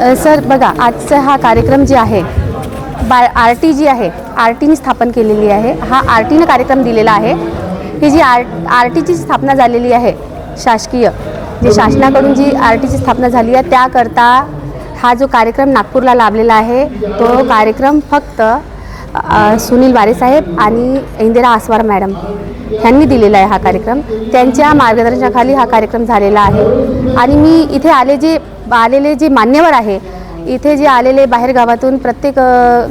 Sir बघा आजचा हा कार्यक्रम जे आहे बा आर टी जी आहे आर टीने स्थापन केलेली आहे. हा आर टीनं कार्यक्रम दिलेला आहे. ही जी आर आर टीची स्थापना झालेली आहे शासकीय जे शासनाकडून जी आर टीची स्थापना झाली आहे त्याकरता हा जो कार्यक्रम नागपूरला लाभलेला आहे तो कार्यक्रम फक्त सुनील वारेसाहेब आणि इंदिरा आसवार मॅडम ह्यांनी दिलेला आहे हा कार्यक्रम. त्यांच्या मार्गदर्शनाखाली हा कार्यक्रम झालेला आहे. आणि मी इथे आले जे आलेले जे मान्यवर आहे इथे जे आलेले बाहेर गावातून प्रत्येक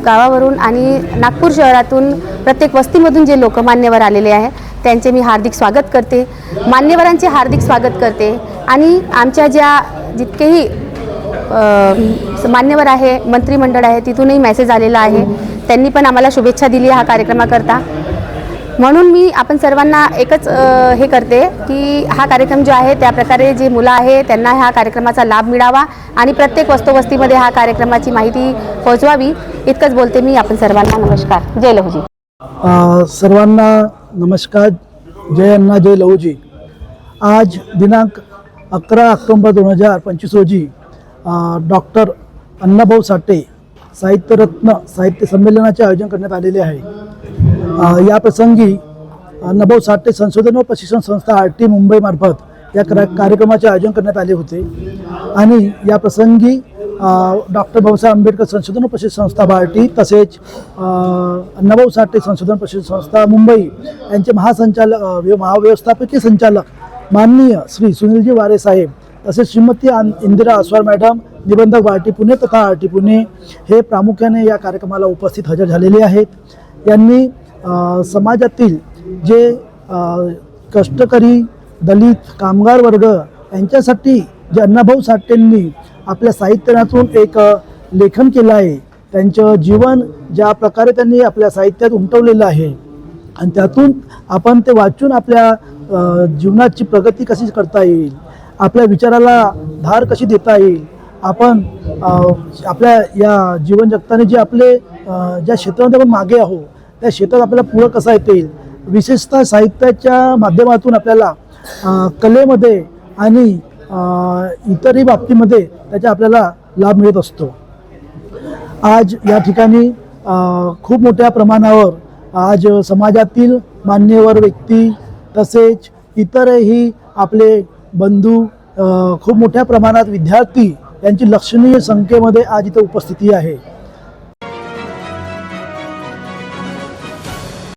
गावावरून आणि नागपूर शहरातून प्रत्येक वस्तीमधून जे लोक मान्यवर आलेले आहे त्यांचे मी हार्दिक स्वागत करते. मान्यवरांचे हार्दिक स्वागत करते. आणि आमच्या ज्या जितकेही मान्यवर आहे मंत्रिमंडळ आहे तिथूनही मेसेज आलेला आहे. त्यांनी पण आम्हाला शुभेच्छा दिली हा कार्यक्रमाकरता. म्हणून मी आपण सर्वांना एकच हे करते की हा कार्यक्रम जो आहे त्याप्रकारे जे मुलं आहे त्यांना ह्या कार्यक्रमाचा लाभ मिळावा आणि प्रत्येक वस्तुवस्तीमध्ये हा कार्यक्रमाची माहिती पोहोचवावी इतकंच बोलते मी. आपण सर्वांना नमस्कार. जय लहूजी. सर्वांना नमस्कार. जय अण्णा जय लहूजी. आज दिनांक अकरा ऑक्टोंबर दोन हजार पंचवीस रोजी डॉक्टर अण्णाभाऊ साठे साहित्यरत्न साहित्य संमेलनाचे आयोजन करण्यात आलेले आहे. या प्रसंगी नभव साठे संशोधन व प्रशिक्षण संस्था आर टी मुंबईमार्फत या करा कार्यक्रमाचे आयोजन करण्यात आले होते. आणि या प्रसंगी डॉक्टर बाबासाहेब आंबेडकर संशोधन प्रशिक्षण संस्था बार्टी तसेच नभव साठे संशोधन प्रशिक्षण संस्था मुंबई यांचे महासंचालक व्य- महाव्यवस्थापकीय संचालक माननीय श्री सुनीलजी वारे साहेब तसेच श्रीमती इंदिरा आसवार मॅडम निबंधक बार्टी पुणे तथा आर टी पुणे हे प्रामुख्याने या कार्यक्रमाला उपस्थित हजर झालेले आहेत. यांनी समाजातील जे कष्टकरी दलित कामगार वर्ग यांच्यासाठी जे अण्णाभाऊ साठेंनी आपल्या साहित्यातून एक लेखन केलं आहे त्यांचं जीवन ज्या प्रकारे त्यांनी आपल्या साहित्यात उमटवलेलं आहे. आणि त्यातून आपण ते वाचून आपल्या जीवनाची प्रगती कशी करता येईल आपल्या विचाराला धार कशी देता येईल आपण आपल्या या जीवन जगताने जे आपले ज्या क्षेत्रामध्ये आपण मागे आहो त्या शेतात आपल्याला पुढं कसा येता येईल? विशेषतः साहित्याच्या माध्यमातून आपल्याला कलेमध्ये आणि इतरही बाबतीमध्ये त्याचा आपल्याला लाभ मिळत असतो. आज या ठिकाणी खूप मोठ्या प्रमाणावर आज समाजातील मान्यवर व्यक्ती तसेच इतरही आपले बंधू खूप मोठ्या प्रमाणात विद्यार्थी यांची लक्षणीय संख्येमध्ये आज इथं उपस्थिती आहे.